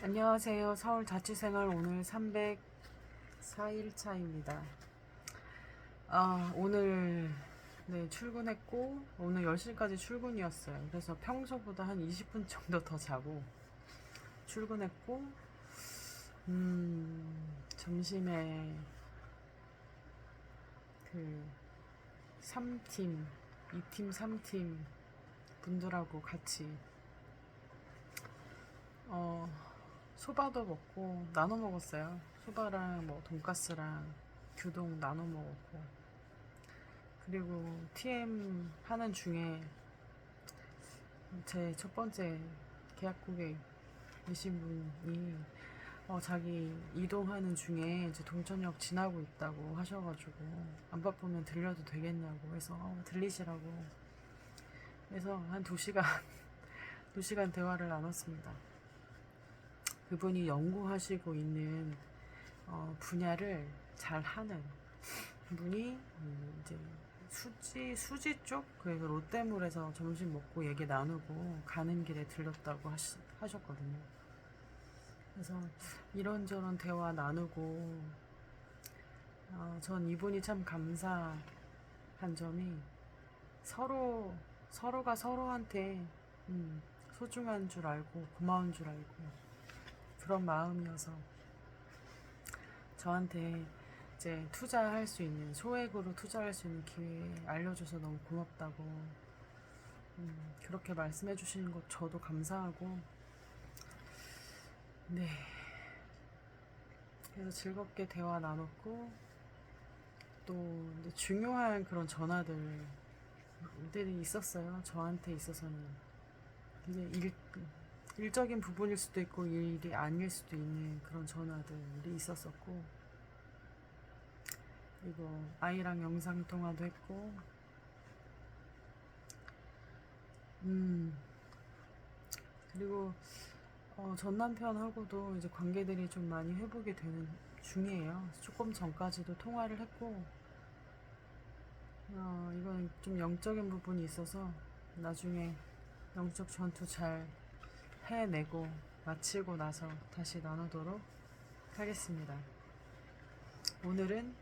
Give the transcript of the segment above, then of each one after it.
안녕하세요. 서울 자취생활 오늘 304일차입니다. 아, 오늘 네, 출근했고 오늘 10시까지 출근이었어요. 그래서 평소보다 한 20분 정도 더 자고 출근했고 음, 점심에 그 3팀, 2팀, 3팀 분들하고 같이 어, 소바도 먹고 나눠 먹었어요. 소바랑 뭐 돈가스랑 규동 나눠 먹었고 그리고 TM 하는 중에 제 첫 번째 계약 고객이신 분이 어, 자기 이동하는 중에 이제 동천역 지나고 있다고 하셔가지고 안 바쁘면 들려도 되겠냐고 해서 어, 들리시라고 그래서 한두 시간 두 시간 대화를 나눴습니다. 그분이 연구하시고 있는 어, 분야를 잘 하는 분이 음, 이제 수지 수지 쪽 그래서 롯데몰에서 점심 먹고 얘기 나누고 가는 길에 들렸다고 하시, 하셨거든요. 그래서 이런저런 대화 나누고 어, 전 이분이 참 감사한 점이 서로 서로가 서로한테 음, 소중한 줄 알고 고마운 줄 알고 그런 마음이어서 저한테 이제 투자할 수 있는 소액으로 투자할 수 있는 기회 알려줘서 너무 고맙다고 음, 그렇게 말씀해 주시는 것 저도 감사하고 네. 그래서 즐겁게 대화 나눴고 또 중요한 그런 전화들이 있었어요. 저한테 있어서는. 이제 일 일적인 부분일 수도 있고 일이 아닐 수도 있는 그런 전화들이 있었었고 그리고 아이랑 영상 통화도 했고 음 그리고 어, 전 남편하고도 이제 관계들이 좀 많이 회복이 되는 중이에요. 조금 전까지도 통화를 했고 어, 이건 좀 영적인 부분이 있어서 나중에 영적 전투 잘 해내고 마치고 나서 다시 나누도록 하겠습니다. 오늘은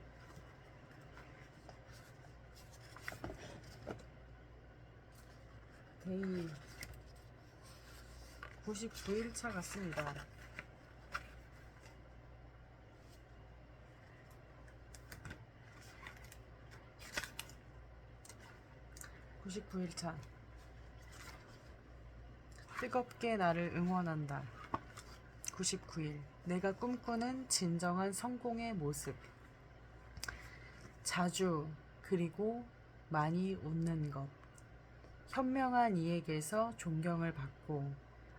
데이 99일차 같습니다. (99일차) 뜨겁게 나를 응원한다. 99일. 내가 꿈꾸는 진정한 성공의 모습. 자주, 그리고 많이 웃는 것. 현명한 이에게서 존경을 받고,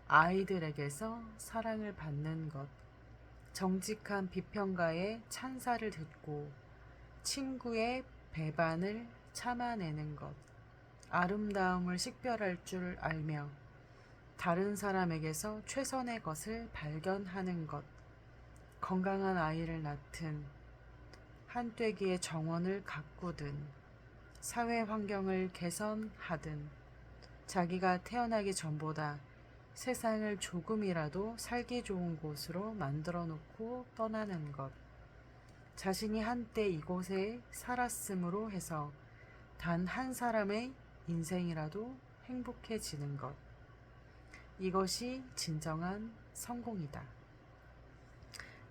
아이들에게서 사랑을 받는 것. 정직한 비평가의 찬사를 듣고, 친구의 배반을 참아내는 것. 아름다움을 식별할 줄 알며, 다른 사람에게서 최선의 것을 발견하는 것, 건강한 아이를 낳든, 한되기의 정원을 가꾸든, 사회 환경을 개선하든, 자기가 태어나기 전보다 세상을 조금이라도 살기 좋은 곳으로 만들어 놓고 떠나는 것, 자신이 한때 이곳에 살았으므로 해서 단 한 사람의 인생이라도 행복해지는 것. 이것이 진정한 성공이다.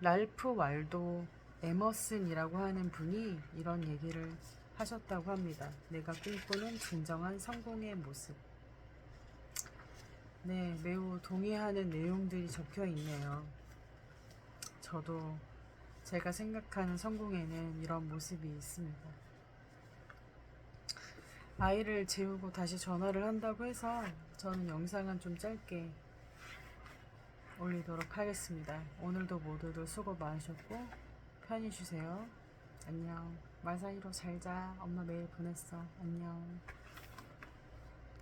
랄프 왈도 에머슨이라고 하는 분이 이런 얘기를 하셨다고 합니다. 내가 꿈꾸는 진정한 성공의 모습. 네, 매우 동의하는 내용들이 적혀 있네요. 저도 제가 생각하는 성공에는 이런 모습이 있습니다. 아이를 재우고 다시 전화를 한다고 해서 저는 영상은 좀 짧게 올리도록 하겠습니다. 오늘도 모두들 수고 많으셨고 편히 쉬세요. 안녕. 말 사이로 잘 자. 엄마 매일 보냈어. 안녕.